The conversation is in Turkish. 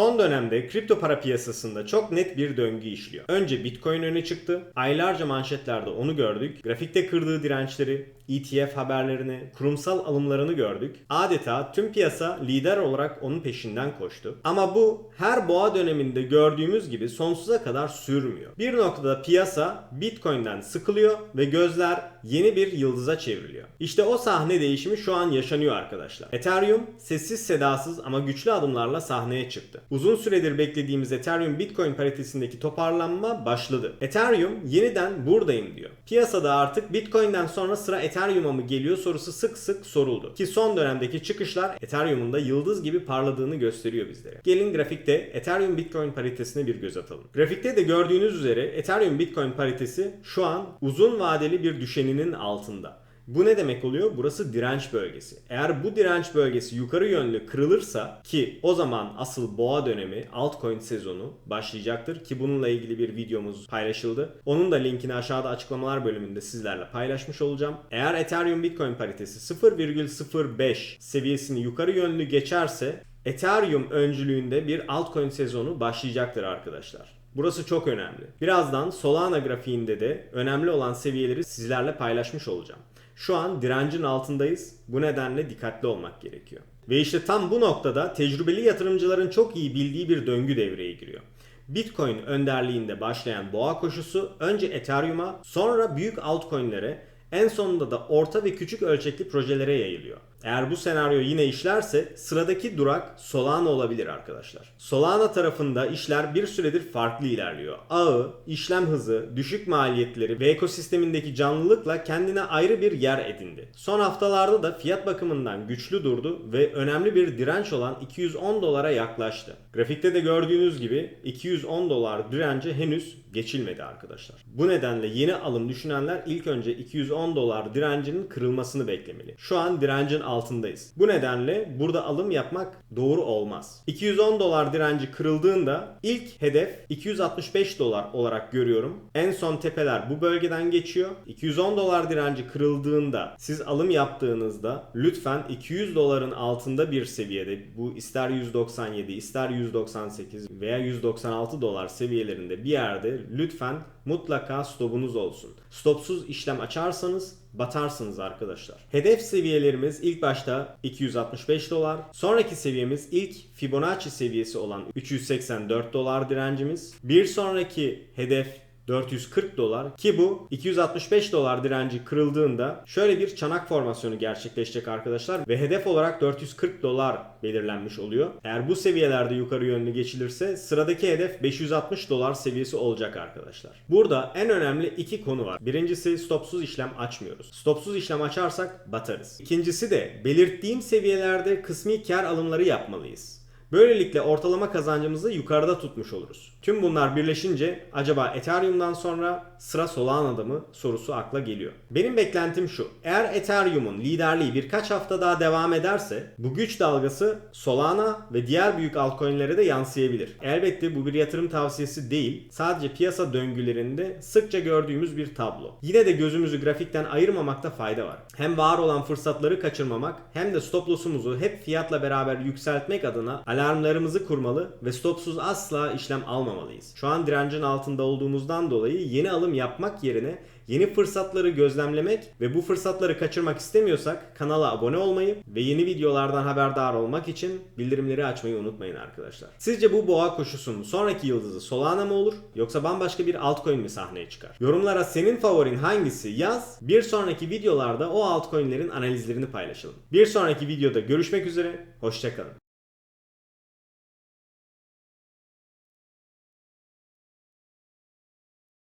Son dönemde kripto para piyasasında çok net bir döngü işliyor. Önce Bitcoin öne çıktı. Aylarca manşetlerde onu gördük. Grafikte kırdığı dirençleri, ETF haberlerini, kurumsal alımlarını gördük. Adeta tüm piyasa lider olarak onun peşinden koştu. Ama bu her boğa döneminde gördüğümüz gibi sonsuza kadar sürmüyor. Bir noktada piyasa Bitcoin'den sıkılıyor ve gözler yeni bir yıldıza çevriliyor. İşte o sahne değişimi şu an yaşanıyor arkadaşlar. Ethereum sessiz sedasız ama güçlü adımlarla sahneye çıktı. Uzun süredir beklediğimiz Ethereum Bitcoin paritesindeki toparlanma başladı. Ethereum yeniden buradayım diyor. Piyasada artık Bitcoin'den sonra sıra Ethereum'a mı geliyor sorusu sık sık soruldu. Ki son dönemdeki çıkışlar Ethereum'un da yıldız gibi parladığını gösteriyor bizlere. Gelin grafikte Ethereum Bitcoin paritesine bir göz atalım. Grafikte de gördüğünüz üzere Ethereum Bitcoin paritesi şu an uzun vadeli bir düşeninin altında. Bu ne demek oluyor? Burası direnç bölgesi. Eğer bu direnç bölgesi yukarı yönlü kırılırsa ki o zaman asıl boğa dönemi altcoin sezonu başlayacaktır ki bununla ilgili bir videomuz paylaşıldı. Onun da linkini aşağıda açıklamalar bölümünde sizlerle paylaşmış olacağım. Eğer Ethereum Bitcoin paritesi 0,05 seviyesini yukarı yönlü geçerse Ethereum öncülüğünde bir altcoin sezonu başlayacaktır arkadaşlar. Burası çok önemli. Birazdan Solana grafiğinde de önemli olan seviyeleri sizlerle paylaşmış olacağım. Şu an direncin altındayız. Bu nedenle dikkatli olmak gerekiyor. Ve işte tam bu noktada tecrübeli yatırımcıların çok iyi bildiği bir döngü devreye giriyor. Bitcoin önderliğinde başlayan boğa koşusu önce Ethereum'a sonra büyük altcoin'lere en sonunda da orta ve küçük ölçekli projelere yayılıyor. Eğer bu senaryo yine işlerse sıradaki durak Solana olabilir arkadaşlar. Solana tarafında işler bir süredir farklı ilerliyor. Ağı, işlem hızı, düşük maliyetleri ve ekosistemindeki canlılıkla kendine ayrı bir yer edindi. Son haftalarda da fiyat bakımından güçlü durdu ve önemli bir direnç olan 210 dolara yaklaştı. Grafikte de gördüğünüz gibi 210 dolar direnci henüz geçilmedi arkadaşlar. Bu nedenle yeni alım düşünenler ilk önce 210 dolar direncinin kırılmasını beklemeli. Şu an direncin altındayız. Bu nedenle burada alım yapmak doğru olmaz. 210 dolar direnci kırıldığında ilk hedef 265 dolar olarak görüyorum. En son tepeler bu bölgeden geçiyor. 210 dolar direnci kırıldığında siz alım yaptığınızda lütfen 200 doların altında bir seviyede bu ister 197 ister 198 veya 196 dolar seviyelerinde bir yerde lütfen mutlaka stopunuz olsun. Stopsuz işlem açarsanız batarsınız arkadaşlar. Hedef seviyelerimiz ilk başta 265 dolar. Sonraki seviyemiz ilk Fibonacci seviyesi olan 384 dolar direncimiz. Bir sonraki hedef 440 dolar ki bu 265 dolar direnci kırıldığında şöyle bir çanak formasyonu gerçekleşecek arkadaşlar ve hedef olarak 440 dolar belirlenmiş oluyor. Eğer bu seviyelerde yukarı yönlü geçilirse sıradaki hedef 560 dolar seviyesi olacak arkadaşlar. Burada en önemli iki konu var. Birincisi stopsuz işlem açmıyoruz. Stopsuz işlem açarsak batarız. İkincisi de belirttiğim seviyelerde kısmi kar alımları yapmalıyız. Böylelikle ortalama kazancımızı yukarıda tutmuş oluruz. Tüm bunlar birleşince acaba Ethereum'dan sonra sıra Solana'da mı sorusu akla geliyor. Benim beklentim şu. Eğer Ethereum'un liderliği birkaç hafta daha devam ederse bu güç dalgası Solana ve diğer büyük altcoin'lere de yansıyabilir. Elbette bu bir yatırım tavsiyesi değil. Sadece piyasa döngülerinde sıkça gördüğümüz bir tablo. Yine de gözümüzü grafikten ayırmamakta fayda var. Hem var olan fırsatları kaçırmamak hem de stop loss'umuzu hep fiyatla beraber yükseltmek adına alarmlarımızı kurmalı ve stopsuz asla işlem almamalıyız. Şu an direncin altında olduğumuzdan dolayı yeni alım yapmak yerine yeni fırsatları gözlemlemek ve bu fırsatları kaçırmak istemiyorsak kanala abone olmayı ve yeni videolardan haberdar olmak için bildirimleri açmayı unutmayın arkadaşlar. Sizce bu boğa koşusunun sonraki yıldızı Solana mı olur yoksa bambaşka bir altcoin mi sahneye çıkar? Yorumlara senin favorin hangisi yaz. Bir sonraki videolarda o altcoin'lerin analizlerini paylaşalım. Bir sonraki videoda görüşmek üzere. Hoşçakalın.